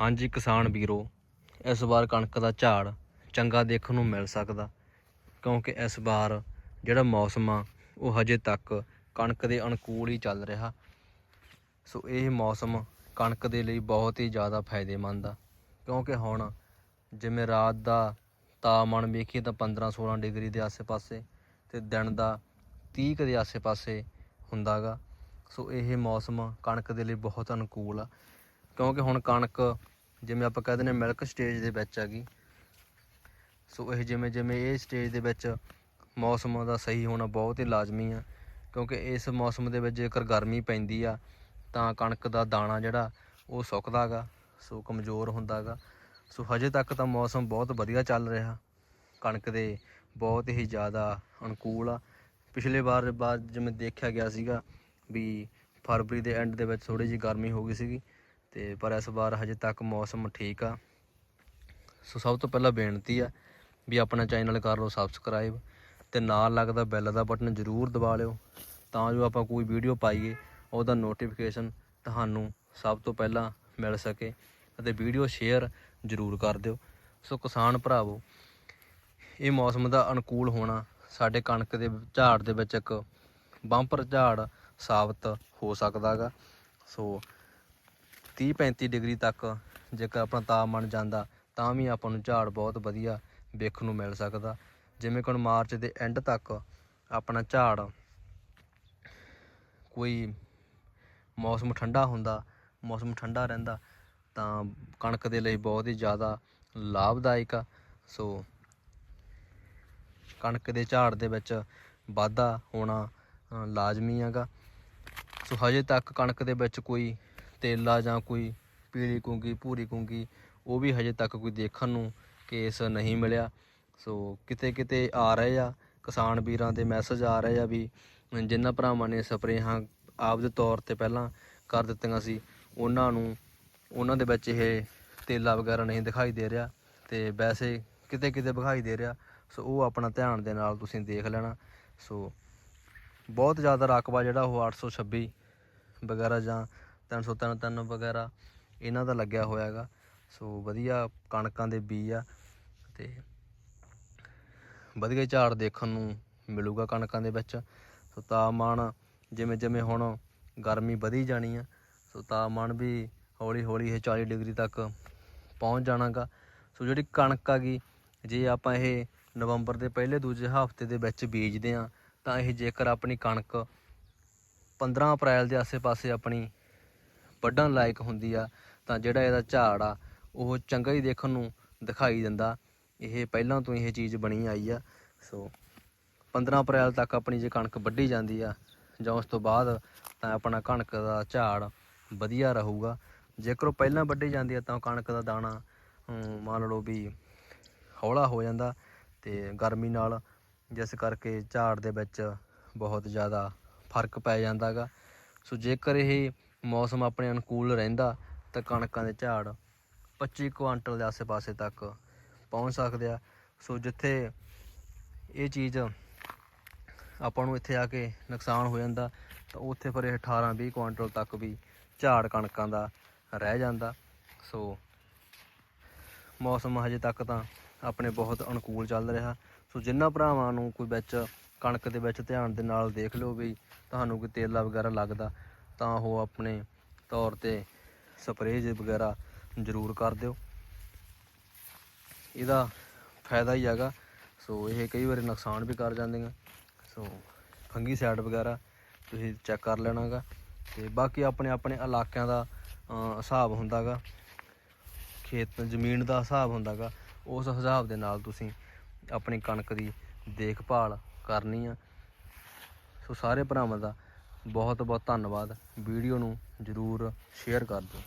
ਹਾਂਜੀ ਕਿਸਾਨ ਵੀਰੋ, ਇਸ ਵਾਰ ਕਣਕ ਦਾ ਝਾੜ ਚੰਗਾ ਦੇਖਣ ਨੂੰ ਮਿਲ ਸਕਦਾ, ਕਿਉਂਕਿ ਇਸ ਵਾਰ ਜਿਹੜਾ ਮੌਸਮ ਆ, ਉਹ ਹਜੇ ਤੱਕ ਕਣਕ ਦੇ ਅਨੁਕੂਲ ਹੀ ਚੱਲ ਰਿਹਾ। ਸੋ ਇਹ ਮੌਸਮ ਕਣਕ ਦੇ ਲਈ ਬਹੁਤ ਹੀ ਜ਼ਿਆਦਾ ਫਾਇਦੇਮੰਦ ਆ, ਕਿਉਂਕਿ ਹੁਣ ਜਿਵੇਂ ਰਾਤ ਦਾ ਤਾਪਮਾਨ ਵੇਖੀਏ ਤਾਂ 15 16 ਡਿਗਰੀ ਦੇ ਆਸੇ-ਪਾਸੇ ਤੇ ਦਿਨ ਦਾ 30 ਦੇ ਆਸੇ-ਪਾਸੇ ਹੁੰਦਾਗਾ। ਸੋ ਇਹ ਮੌਸਮ ਕਣਕ ਦੇ ਲਈ ਬਹੁਤ ਅਨੁਕੂਲ ਆ। ਕਿਉਂਕਿ ਹੁਣ ਕਣਕ ਜਿਵੇਂ ਆਪਾਂ ਕਹਿੰਦੇ ਨੇ ਮਿਲਕ ਸਟੇਜ ਦੇ ਵਿੱਚ ਹੈਗੀ ਸੋ ਇਹ ਜਿਵੇਂ ਜਿਵੇਂ ਇਹ ਸਟੇਜ ਦੇ ਵਿੱਚ ਮੌਸਮ ਦਾ ਸਹੀ ਹੋਣਾ ਬਹੁਤ ਹੀ ਲਾਜ਼ਮੀ ਆ। ਕਿਉਂਕਿ ਇਸ ਮੌਸਮ ਦੇ ਵਿੱਚ ਜੇਕਰ ਗਰਮੀ ਪੈਂਦੀ ਆ, ਤਾਂ ਕਣਕ ਦਾ ਦਾਣਾ ਜਿਹੜਾ ਉਹ ਸੁੱਕਦਾਗਾ ਸੋ ਕਮਜ਼ੋਰ ਹੁੰਦਾਗਾ ਸੋ ਹਜੇ ਤੱਕ ਤਾਂ ਮੌਸਮ ਬਹੁਤ ਵਧੀਆ ਚੱਲ ਰਿਹਾ। ਕਣਕ ਦੇ ਬਹੁਤ ਹੀ ਜ਼ਿਆਦਾ ਅਨੁਕੂਲ ਆ। ਪਿਛਲੇ ਵਾਰ ਬਾਅਦ ਜਿਵੇਂ ਦੇਖਿਆ ਗਿਆ ਸੀਗਾ ਵੀ ਫਰਵਰੀ ਦੇ ਐਂਡ ਦੇ ਵਿੱਚ ਥੋੜੀ ਜਿਹੀ ਗਰਮੀ ਹੋ ਗਈ ਸੀਗੀ। ਤੇ ਪਰ ਇਸ ਵਾਰ ਹਜੇ ਤੱਕ ਮੌਸਮ ਠੀਕ ਆ। ਸੋ ਸਭ ਤੋਂ ਪਹਿਲਾਂ ਬੇਨਤੀ ਆ ਵੀ ਆਪਣਾ ਚੈਨਲ ਕਰ ਲਓ ਸਬਸਕ੍ਰਾਈਬ ਤੇ ਨਾਲ ਲੱਗਦਾ ਬੈਲ ਦਾ ਬਟਨ ਜ਼ਰੂਰ ਦਬਾ ਲਿਓ ਤਾਂ ਜੋ ਆਪਾਂ ਕੋਈ ਵੀਡੀਓ ਪਾਈਏ, ਉਹਦਾ ਨੋਟੀਫਿਕੇਸ਼ਨ ਤੁਹਾਨੂੰ ਸਭ ਤੋਂ ਪਹਿਲਾਂ ਮਿਲ ਸਕੇ ਅਤੇ ਵੀਡੀਓ ਸ਼ੇਅਰ ਜ਼ਰੂਰ ਕਰ ਦਿਓ। ਸੋ ਕਿਸਾਨ ਭਰਾਵੋ, ਇਹ ਮੌਸਮ ਦਾ ਅਨੁਕੂਲ ਹੋਣਾ ਸਾਡੇ ਕਣਕ ਦੇ ਝਾੜ ਦੇ ਵਿੱਚ ਇੱਕ ਬੰਪਰ ਝਾੜ ਸਾਬਤ ਹੋ ਸਕਦਾਗਾ ਸੋ 30 35 ਡਿਗਰੀ ਤੱਕ ਜੇਕਰ ਆਪਣਾ ਤਾਪਮਾਨ ਜਾਂਦਾ, ਤਾਂ ਵੀ ਆਪਾਂ ਨੂੰ ਝਾੜ ਬਹੁਤ ਵਧੀਆ ਵੇਖਣ ਨੂੰ ਮਿਲ ਸਕਦਾ। ਜਿਵੇਂ ਕਿ ਹੁਣ ਮਾਰਚ ਦੇ ਐਂਡ ਤੱਕ ਆਪਣਾ ਝਾੜ ਕੋਈ ਮੌਸਮ ਠੰਡਾ ਹੁੰਦਾ, ਮੌਸਮ ਠੰਡਾ ਰਹਿੰਦਾ, ਤਾਂ ਕਣਕ ਦੇ ਲਈ ਬਹੁਤ ਹੀ ਜ਼ਿਆਦਾ ਲਾਭਦਾਇਕ ਆ। ਸੋ ਕਣਕ ਦੇ ਝਾੜ ਦੇ ਵਿੱਚ ਵਾਧਾ ਹੋਣਾ ਲਾਜ਼ਮੀ ਹੈਗਾ। ਸੋ ਹਜੇ ਤੱਕ ਕਣਕ ਦੇ ਵਿੱਚ ਕੋਈ ਤੇਲਾ ਜਾਂ ਕੋਈ ਪੀਲੀ ਕੁੰਗੀ, ਭੂਰੀ ਕੁੰਗੀ, ਉਹ ਵੀ ਹਜੇ ਤੱਕ ਕੋਈ ਦੇਖਣ ਨੂੰ ਕੇਸ ਨਹੀਂ ਮਿਲਿਆ। ਸੋ ਕਿਤੇ ਕਿਤੇ ਆ ਰਹੇ ਆ, ਕਿਸਾਨ ਵੀਰਾਂ ਦੇ ਮੈਸੇਜ ਆ ਰਹੇ ਆ ਵੀ ਜਿਨ੍ਹਾਂ ਭਰਾਵਾਂ ਨੇ ਸਪਰੇਹਾਂ ਆਪਦੇ ਤੌਰ ਤੇ ਪਹਿਲਾਂ ਕਰ ਦਿੱਤੀਆਂ ਸੀ, ਉਹਨਾਂ ਨੂੰ, ਉਹਨਾਂ ਦੇ ਵਿੱਚ ਇਹ ਤੇਲਾ ਵਗੈਰਾ ਨਹੀਂ ਦਿਖਾਈ ਦੇ ਰਿਹਾ ਤੇ ਵੈਸੇ ਕਿਤੇ ਕਿਤੇ ਦਿਖਾਈ ਦੇ ਰਿਹਾ। ਸੋ ਉਹ ਆਪਣਾ ਧਿਆਨ ਦੇ ਨਾਲ ਤੁਸੀਂ ਦੇਖ ਲੈਣਾ। ਸੋ ਬਹੁਤ ਜ਼ਿਆਦਾ ਰਕਬਾ ਜਿਹੜਾ ਉਹ 826 ਵਗੈਰਾ ਜਾਂ 303 ਵਗੈਰਾ ਇਹਨਾਂ ਦਾ ਲੱਗਿਆ ਹੋਇਆ ਹੈਗਾ। ਸੋ ਵਧੀਆ ਕਣਕਾਂ ਦੇ ਬੀਜ ਆ ਤੇ ਵਧੀਆ ਝਾੜ ਦੇਖਣ ਨੂੰ ਮਿਲੂਗਾ ਕਣਕਾਂ ਦੇ ਵਿੱਚ। ਸੋ ਤਾਪਮਾਨ ਜਿਵੇਂ ਜਿਵੇਂ ਹੁਣ ਗਰਮੀ ਵਧੀ ਜਾਣੀ ਆ, ਸੋ ਤਾਪਮਾਨ ਵੀ ਹੌਲੀ ਹੌਲੀ ਇਹ 40 ਡਿਗਰੀ ਤੱਕ ਪਹੁੰਚ ਜਾਣਾਗਾ। ਸੋ ਜਿਹੜੀ ਕਣਕ ਆ ਆਗੀ, ਜੇ ਆਪਾਂ ਇਹ ਨਵੰਬਰ ਦੇ ਪਹਿਲੇ ਦੂਜੇ ਹਫ਼ਤੇ ਦੇ ਵਿੱਚ ਬੀਜਦੇ ਆ, ਤਾਂ ਇਹ ਜੇਕਰ ਆਪਣੀ ਕਣਕ 15 ਅਪ੍ਰੈਲ ਦੇ ਆਸੇ-ਪਾਸੇ ਆਪਣੀ ਵੱਢਣ ਲਾਇਕ ਹੁੰਦੀ ਆ, ਤਾਂ ਜਿਹੜਾ ਇਹਦਾ ਝਾੜ ਆ, ਉਹ ਚੰਗਾ ਹੀ ਦੇਖਣ ਨੂੰ ਦਿਖਾਈ ਦਿੰਦਾ। ਇਹ ਪਹਿਲਾਂ ਤੋਂ ਹੀ ਇਹ ਚੀਜ਼ ਬਣੀ ਆਈ ਆ। ਸੋ 15 ਅਪ੍ਰੈਲ ਤੱਕ ਆਪਣੀ ਜੇ ਕਣਕ ਵੱਢੀ ਜਾਂਦੀ ਆ, ਜਾਂ ਉਸ ਤੋਂ ਬਾਅਦ ਤਾਂ ਆਪਣਾ ਕਣਕ ਦਾ ਝਾੜ ਵਧੀਆ ਰਹੂਗਾ। ਜੇਕਰ ਉਹ ਪਹਿਲਾਂ ਵੱਢੀ ਜਾਂਦੀ ਆ, ਤਾਂ ਕਣਕ ਦਾ ਦਾਣਾ ਮੰਨ ਲਓ ਵੀ ਹੌਲਾ ਹੋ ਜਾਂਦਾ ਤੇ ਗਰਮੀ ਨਾਲ ਜਿਸ ਕਰਕੇ ਝਾੜ ਦੇ ਵਿੱਚ ਬਹੁਤ ਜ਼ਿਆਦਾ ਫ਼ਰਕ ਪੈ ਜਾਂਦਾਗਾ। ਸੋ ਜੇਕਰ ਇਹ ਮੌਸਮ ਆਪਣੇ ਅਨੁਕੂਲ ਰਹਿੰਦਾ ਤਾਂ ਕਣਕਾਂ ਦੇ ਝਾੜ 25 ਕੁਆਂਟਲ ਦੇ ਆਸੇ-ਪਾਸੇ ਤੱਕ ਪਹੁੰਚ ਸਕਦੇ ਆ। ਸੋ ਜਿੱਥੇ ਇਹ ਚੀਜ਼ ਆਪਾਂ ਨੂੰ ਇੱਥੇ ਆ ਕੇ ਨੁਕਸਾਨ ਹੋ ਜਾਂਦਾ, ਤਾਂ ਉੱਥੇ ਫਿਰ ਇਹ 18 20 ਕੁਆਂਟਲ ਤੱਕ ਵੀ ਝਾੜ ਕਣਕਾਂ ਦਾ ਰਹਿ ਜਾਂਦਾ। ਸੋ ਮੌਸਮ ਹਜੇ ਤੱਕ ਤਾਂ ਆਪਣੇ ਬਹੁਤ ਅਨੁਕੂਲ ਚੱਲ ਰਿਹਾ। ਸੋ ਜਿਨ੍ਹਾਂ ਭਰਾਵਾਂ ਨੂੰ ਕੋਈ ਵਿੱਚ ਕਣਕ ਦੇ ਵਿੱਚ ਧਿਆਨ ਦੇ ਨਾਲ ਦੇਖ ਲਿਓ ਵੀ ਤੁਹਾਨੂੰ ਕੋਈ ਤੇਲਾ ਵਗੈਰਾ ਲੱਗਦਾ ਤਾਂ ਉਹ ਆਪਣੇ ਤੌਰ ਤੇ ਸਪਰੇਅ ਵਗੈਰਾ ਜ਼ਰੂਰ ਕਰ ਦਿਓ। ਇਹਦਾ ਫਾਇਦਾ ਹੀ ਹੈਗਾ। ਸੋ ਇਹ ਕਈ ਵਾਰੀ ਨੁਕਸਾਨ ਵੀ ਕਰ ਜਾਂਦੀਆਂ। ਸੋ ਫੰਗੀ ਸਾਈਡ ਵਗੈਰਾ ਤੁਸੀਂ ਚੈੱਕ ਕਰ ਲੈਣਾਗਾ। ਤੇ ਬਾਕੀ ਆਪਣੇ ਆਪਣੇ ਇਲਾਕਿਆਂ ਦਾ ਅ, ਹਿਸਾਬ ਹੁੰਦਾਗਾ। ਖੇਤ ਜ਼ਮੀਨ ਦਾ ਹਿਸਾਬ ਹੁੰਦਾਗਾ। ਉਸ ਹਿਸਾਬ ਦੇ ਨਾਲ ਤੁਸੀਂ ਆਪਣੀ ਕਣਕ ਦੀ ਦੇਖਭਾਲ ਕਰਨੀ ਆ। ਸੋ ਸਾਰੇ ਭਰਾਵਾਂ ਦਾ ਬਹੁਤ ਬਹੁਤ ਧੰਨਵਾਦ। ਵੀਡੀਓ ਨੂੰ ਜਰੂਰ ਸ਼ੇਅਰ ਕਰ ਦਿਓ।